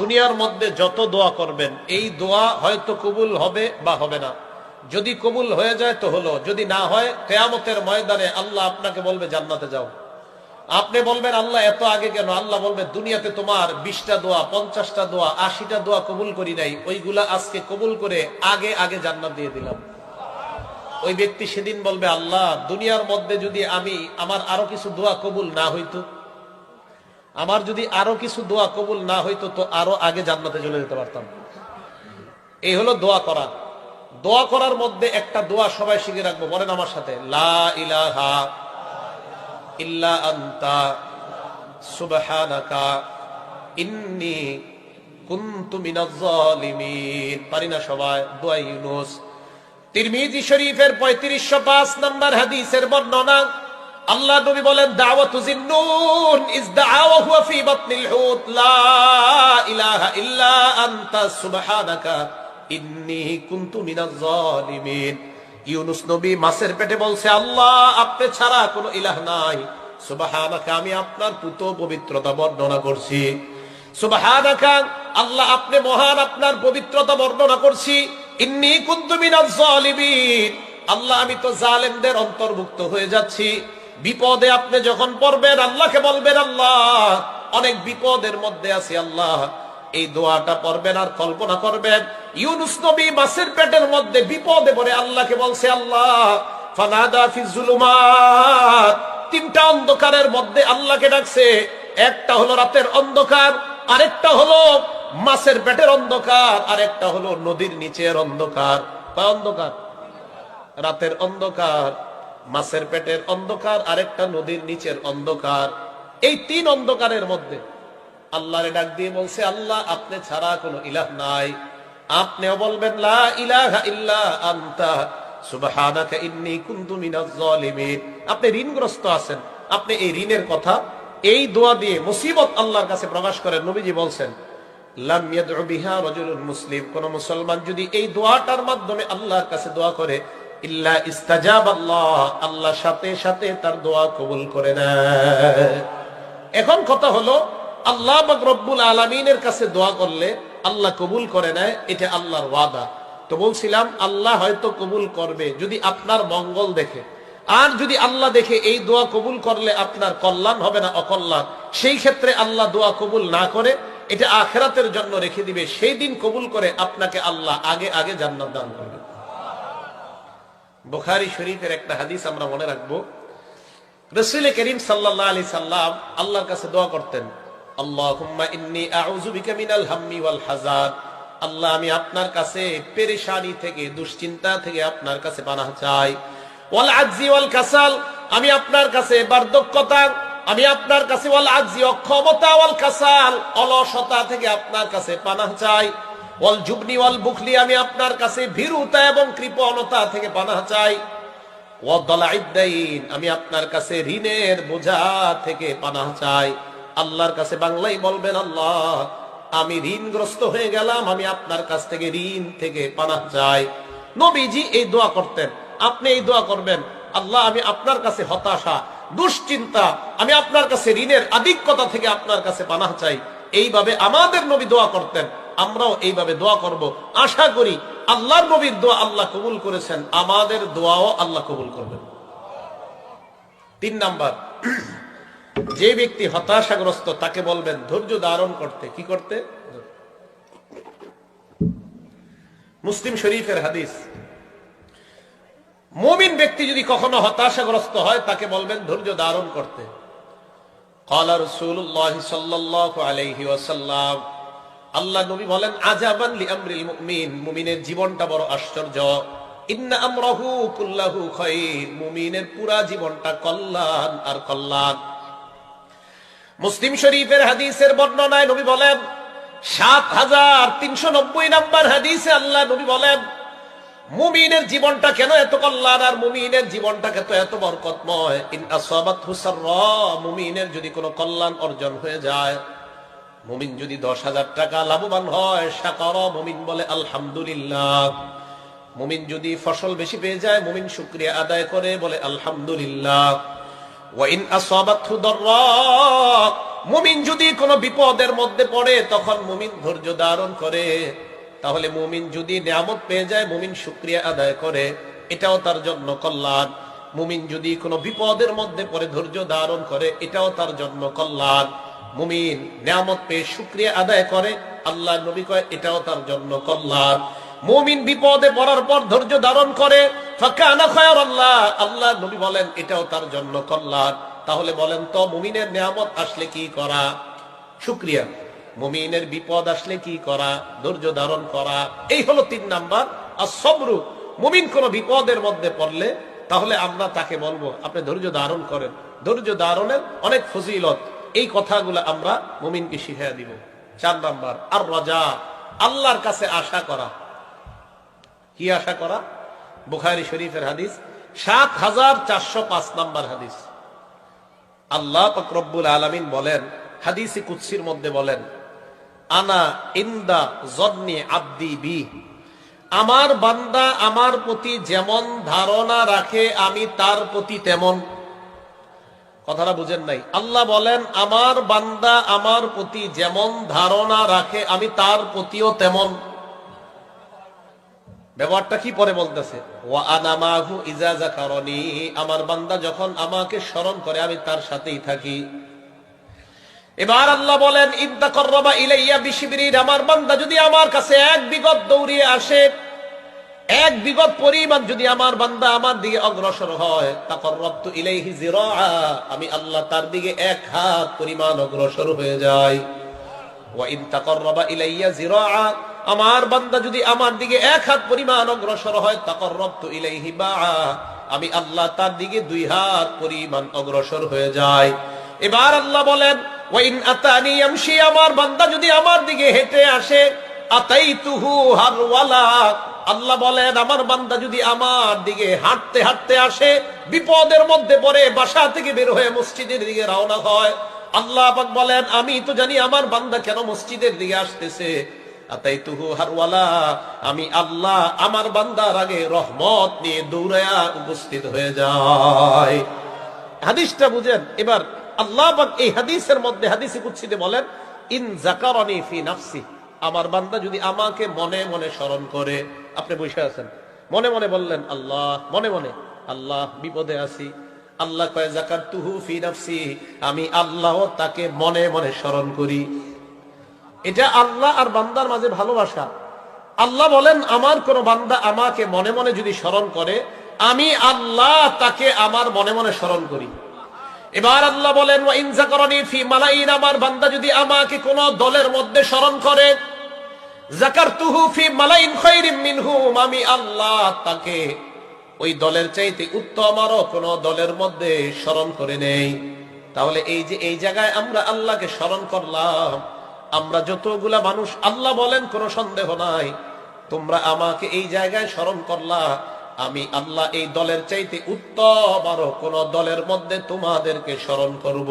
দুনিয়ার মধ্যে যত দোয়া করবেন, এই দোয়া হয়তো কবুল হবে বা হবে না। যদি কবুল হয়ে যায় তো হলো, যদি না হয়, কেয়ামতের ময়দানে আল্লাহ আপনাকে বলবে, জান্নাতে যাও। আপনি বলবেন, আল্লাহ, এত আগে কেন? আল্লাহ বলবে, দুনিয়াতে তোমার বিশটা দোয়া, পঞ্চাশটা দোয়া, আশিটা দোয়া কবুল করি নাই। ওইগুলা আজকে কবুল করে আগে আগে জান্নাত দিয়ে দিলাম। ওই ব্যক্তি সেদিন বলবে, আল্লাহ, দুনিয়ার মধ্যে যদি আমি আমার আরও কিছু দোয়া কবুল না হইতো আমার যদি আরও কিছু দোয়া কবুল না হইতো, তো আরও আগে জান্নাতে চলে যেতে পারতাম। এই হলো দোয়া করা। দোয়া করার মধ্যে একটা দোয়া সবাই শিখে রাখব। বলেন আমার সাথে, লা ইল্লা আন্তা ইন্নি পারি না সবাই? দোয়া ইউনুস। তিরমিজি শরীফের 3505 নম্বর হাদিসের বর্ণনা আল্লাহ নবী বলেন, দাওয়াতু জিন্নুন, ইজ দাআওয়া হুয়া ফি বাতনিল হুত লা ইলাহা ইল্লা আনতা সুবহানাকা, ইন্নী কুনতু মিনাজ জালিমিন। ইউনুস নবী মাছের পেটে বলছে, আল্লাহ, আপনি ছাড়া কোনো ইলাহ নাই। সুবহানাকা, আমি আপনার পুত পবিত্রতা বর্ণনা করছি। সুবহানাকা, আল্লাহ, আপনি মহান আপনার পবিত্রতা বর্ণনা করছি। ইন্নী কুনতু মিনাজ জালিমিন। আল্লাহ, আমি তো জালেমদের অন্তর্ভুক্ত হয়ে যাচ্ছি। বিপদে আপনি যখন পড়বেন, আল্লাহকে বলবেন, আল্লাহ, অনেক বিপদের মধ্যে আছি, আল্লাহ। এই দোয়াটা পড়বেন আর কল্পনা করবেন, ইউনুস নবী মাসের পেটের মধ্যে বিপদে পড়ে আল্লাহকে বলছে, আল্লাহ, ফানাদা ফি জুলুমাত। তিনটা অন্ধকারের মধ্যে আল্লাহকে ডাকছে, একটা হলো রাতের অন্ধকার, আরেকটা হলো মাছের পেটের অন্ধকার, আরেকটা হলো নদীর নিচের অন্ধকার। অন্ধকার? রাতের অন্ধকার। মাছের পেটের অন্ধকার, আরেকটা নদীর নিচের অন্ধকার। এই তিন অন্ধকারের মধ্যে আল্লাহরে ডাক দিয়ে বলছে, আল্লাহ, আপনি ছাড়া কোনো ইলাহ নাই। আপনিও বলবেন আপনি ঋণগ্রস্ত আছেন। আপনি এই ঋণের কথা, এই দোয়া দিয়ে মুসিবত আল্লাহর কাছে প্রকাশ করেন। নবীজি বলছেন মুসলিম। কোন মুসলমান যদি এই দোয়াটার মাধ্যমে আল্লাহর কাছে দোয়া করে ইল্লা ইস্তাজাব আল্লাহ আল্লাহ সাথে সাথে তার দোয়া কবুল করে নেয়। এখন কথা হলো, আল্লাহ রব্বুল আলমিনের কাছে দোয়া করলে আল্লাহ কবুল করে নেয়, এটা আল্লাহর ওয়াদা। তো বলছিলাম, আল্লাহ হয়তো কবুল করবে যদি আপনার মঙ্গল দেখে। আর যদি আল্লাহ দেখে এই দোয়া কবুল করলে আপনার কল্যাণ হবে না অকল্যাণ, সেই ক্ষেত্রে আল্লাহ দোয়া কবুল না করে, এটা আখেরাতের জন্য রেখে দিবে। সেই দিন কবুল করে আপনাকে আল্লাহ আগে আগে জান্নাত দান করবে। বুখারি শরীফের একটা হাদিস আমরা মনে রাখব। রসুল করিম সাল্লাহ আলি সাল্লাম আল্লাহর কাছে দোয়া করতেন আল্লাহ, আমি আপনার কাছে পেরেশানি থেকে, দুশ্চিন্তা থেকে আপনার কাছে পানাহ চাই। ওয়াল কাসাল। আমি আপনার কাছে আমি আপনার কাছে কাসাল, অলসতা থেকে আপনার কাছে পানাহ চাই। ওয়াল জুবনি ওয়াল বুখলি, আমি আপনার কাছে ভীরুতা এবং কৃপণতা থেকে পানাহ চাই। আমি আপনার কাছে ঋণের বোঝা থেকে পানাহ চাই। আল্লাহর কাছে বাংলাই বলবেন, আল্লাহ, আমি ঋণগ্রস্ত হয়ে গেলাম, আমি আপনার কাছ থেকে ঋণ থেকে পানাহ চাই। নবীজি এই দোয়া করতেন, আপনি এই দোয়া করবেন, আল্লাহ, আমি আপনার কাছে হতাশা, দুশ্চিন্তা, আমি আপনার কাছে ঋণের আধিক্যতা থেকে আপনার কাছে পানাহ চাই। এইভাবে আমাদের নবী দোয়া করতেন। আমরাও এইভাবে দোয়া করব আশা করি আল্লাহর নবীর দোয়া আল্লাহ কবুল করেছেন আমাদের দোয়াও আল্লাহ কবুল করবেন তিন নাম্বার যে ব্যক্তি হতাশাগ্রস্ত তাকে বলবেন ধৈর্য ধারণ করতে কি করতে মুসলিম শরীফের হাদিস মুমিন ব্যক্তি যদি কখনো হতাশাগ্রস্ত হয় তাকে বলবেন ধৈর্য ধারণ করতে قال رسول الله صلى الله عليه وسلم আল্লাহ নবী বলেন, আজাবান লি আমরিল মুমিন, মুমিনের জীবনটা বড় আশ্চর্য। ইন্না আমরাহু কুল্লাহু খায়র মুমিনের পুরা জীবনটা কল্যাণ আর কল্যাণ মুসলিম শরীফের হাদিসের বর্ণনায় নবী বলেন সাত হাজার তিনশো নব্বই নাম্বার হাদিসে আল্লাহ নবী বলেন, মুমিনের জীবনটা কেন এত কল্যাণ আর মুমিনের জীবনটা কেন এত বরকতময়? ইন আসাবাতহু সাররা, মুমিনের যদি কোনো কল্যাণ অর্জন হয়ে যায় মুমিন যদি দশ হাজার টাকা লাভবান হয় সাকর মুমিন বলে আলহামদুলিল্লাহ। মুমিন যদি ফসল বেশি পেয়ে যায়, মুমিন শুক্রিয়া আদায় করে বলে আলহামদুলিল্লাহ। ওয়াইন আসাবাতহু দাররা মুমিন যদি কোনো বিপদের মধ্যে পড়ে, তখন মুমিন ধৈর্য ধারণ করে। তাহলে মুমিন যদি নিয়ামত পেয়ে যায়, মুমিন শুক্রিয়া আদায় করে। এটাও তার জন্য কল্যাণ। মুমিন যদি কোনো বিপদের মধ্যে পড়ে, ধৈর্য ধারণ করে, এটাও তার জন্য কল্যাণ। মুমিন নিয়ামত পেয়ে শুক্রিয়া আদায় করে। আল্লাহ নবী কয়, এটাও তার জন্য কল্যাণ। মুমিন বিপদে পড়ার পর ধৈর্য ধারণ করে। খায়রাল্লাহ। আল্লাহ নবী বলেন, এটাও তার জন্য কল্যাণ। তাহলে বলেন তো, মুমিনের নিয়ামত আসলে কি করা? শুক্রিয়া। মুমিনের বিপদ আসলে কি করা? ধৈর্য ধারণ করা। এই হলো তিন নাম্বার। আর সবরু মুমিন কোন বিপদের মধ্যে পড়লে, তাহলে আমরা তাকে বলব, আপনি ধৈর্য ধারণ করেন। ধৈর্য ধারণের অনেক ফজিলত। এই কথাগুলো আমরা মুমিনকে শিখিয়ে দিব। চার নাম্বার আর রাজা আল্লাহর কাছে আশা করা। কি আশা করা? বুখারি শরীফের হাদিস, সাত হাজার চারশো পাঁচ নাম্বার হাদিস। আল্লাহ ফকরব্বুল আলমিন বলেন, হাদিসি কুৎসির মধ্যে বলেন, আনা ইন্দা জন্নি আব্দি বি, আমার বান্দা আমার প্রতি যেমন ধারণা রাখে, আমি তার প্রতি তেমন কথাটা বুঝেন নাই। আল্লাহ বলেন, আমার বান্দা আমার প্রতি যেমন ধারণা রাখে, আমি তার প্রতিও তেমন। ব্যবহারটা কি পরে বলতেছে? আমার বান্দা যখন আমাকে স্মরণ করে, আমি তার সাথেই থাকি। এবার আল্লাহ বলেন ইদ্দা করবা ইলাইয়া বিশিবিরির আমার বান্দা যদি আমার কাছে এক বিগত দৌড়িয়ে আসে এক বিগত পরিমাণ যদি আমার বান্দা আমার দিকে অগ্রসর হয় তাকররবতু ইলাইহি জিরা আমি আল্লাহ তার দিকে এক হাত পরিমাণ অগ্রসর হয়ে যাই। ওয়া ইন ইলাইয়া জিরা আমার বান্দা যদি আমার দিকে এক হাত পরিমাণ অগ্রসর হয় তাকররবতু ইলাইহি বা আমি আল্লাহ তার দিকে দুই হাত পরিমাণ অগ্রসর হয়ে যায় এবার আল্লাহ বলেন ওয়াইন আতানি আমশি আমার বান্দা যদি আমার দিকে হেঁটে আসে, আতাইতুহু হারওয়ালা আল্লাহ বলেন, আমার বান্দা যদি আমার দিকে হাঁটতে হাঁটতে আসে, বিপদের মধ্যে পড়ে, বাসা থেকে বের হয়ে মসজিদের দিকে রওনা হয়। আল্লাহ পাক বলেন, আমি তো জানি আমার বান্দা কেন মসজিদের দিকে আসতেছে। আমি আল্লাহ আমার বান্দার আগে রহমত নিয়ে দৌড়ায়া উপস্থিত হয়ে যায় হাদিসটা বুঝেন। এবার আল্লাহ এই হাদিসের মধ্যে, হাদিসে কুচ্ছিতে বলেন, ইন জাকারনি ফি নাফসি। আমার বান্দা যদি আমাকে মনে মনে স্মরণ করে, আপনি বসে আছেন। মনে মনে বললেন, আল্লাহ, মনে মনে, আল্লাহ, বিপদে আছি। আল্লাহ কয় তুহু ফি নাফসি, আমি আল্লাহ তাকে মনে মনে স্মরণ করি। এটা আল্লাহ আর বান্দার মাঝে ভালোবাসা। আল্লাহ বলেন, আমার কোন বান্দা আমাকে মনে মনে যদি স্মরণ করে, আমি আল্লাহ তাকে আমার মনে মনে স্মরণ করি। এবার আল্লাহ বলেন, ওয়া ইনজাকারানি ফি মালাইন, আমার বান্দা যদি আমাকে কোন দলের মধ্যে স্মরণ করে জাকারতুহু ফি মালাইন খায়রিম মিনহুম আমি আল্লাহ তাকে ওই দলের চাইতে উত্তম আরও কোন দলের মধ্যে স্মরণ করে নেই। তাহলে এই যে, এই জায়গায় আমরা আল্লাহকে স্মরণ করলাম, আমরা যতগুলা মানুষ আল্লাহ বলেন কোনো সন্দেহ নাই, তোমরা আমাকে এই জায়গায় স্মরণ করলা, আমি আল্লাহ এই দলের চাইতে উত্তম আরও কোন দলের মধ্যে তোমাদেরকে স্মরণ করব।